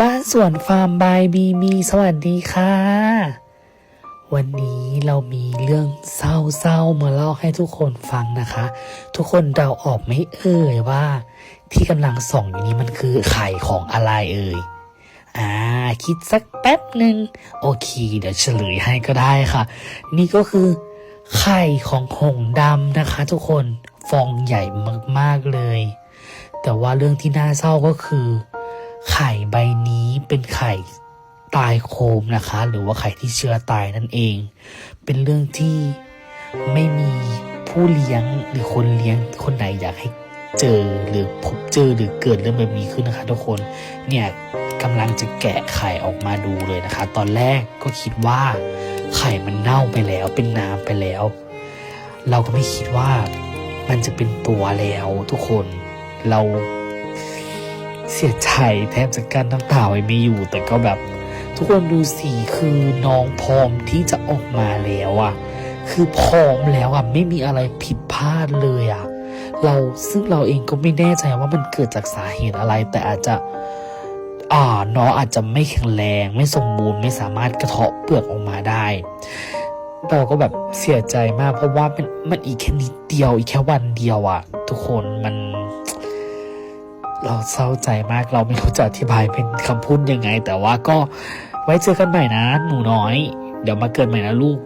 บ้านสวนฟาร์มบายบีมีสวัสดีค่ะ วันนี้เรามีเรื่องเศร้าๆมาเล่าให้ทุกคนฟังนะคะ ทุกคนเดาออกไม่เอ่ยว่า ที่กำลังส่องอยู่นี้มันคือไข่ของอะไรเอ่ยอ่าคิดสักแป๊บหนึ่งโอเค เดี๋ยวเฉลยให้ก็ได้ค่ะ นี่ก็คือ ไข่ของหงส์ดำนะคะ ทุกคนฟองใหญ่มากๆเลย แต่ว่าเรื่องที่น่าเศร้าก็คือ ไข่ใบนี้เป็นไข่ตายโคมนะคะ หรือว่าไข่ที่เชื้อตายนั่นเอง เป็นเรื่องที่ไม่มีผู้เลี้ยงหรือคนเลี้ยงคนไหนอยากให้เจอหรือพบเจอหรือเกิดเรื่องแบบนี้ขึ้นนะคะ ทุกคนเนี่ยกำลังจะแกะไข่ออกมาดูเลยนะคะ ตอนแรกก็คิดว่าไข่มันเน่าไปแล้วเป็นน้ำไปแล้ว เราก็ไม่คิดว่ามันจะเป็นตัวแล้วทุกคนเรา เสียใจแทบจะกั้นน้ำตาไว้ไม่อยู่ แต่ก็แบบ ทุกคนดูสิคือน้องพร้อมที่จะออกมาแล้วอะคือพร้อมแล้วอะไม่มีอะไรผิดพลาดเลยอะเราซึ่งเราเองก็ไม่แน่ใจว่ามันเกิดจากสาเหตุอะไร แต่อาจจะอ่าน้องอาจจะไม่แข็งแรงไม่สมบูรณ์ไม่สามารถกระเทาะเปลือกออกมาได้เราก็แบบเสียใจมากเพราะว่ามันมันอีกแค่นิดเดียวอีกแค่วันเดียวอะทุกคนมัน เราเศร้าใจมากเราไม่รู้จะอธิบายเป็นคำพูดยังไง แต่ว่าก็ไว้เจอกันใหม่นะ หนูน้อย เดี๋ยวมาเกิดใหม่นะลูก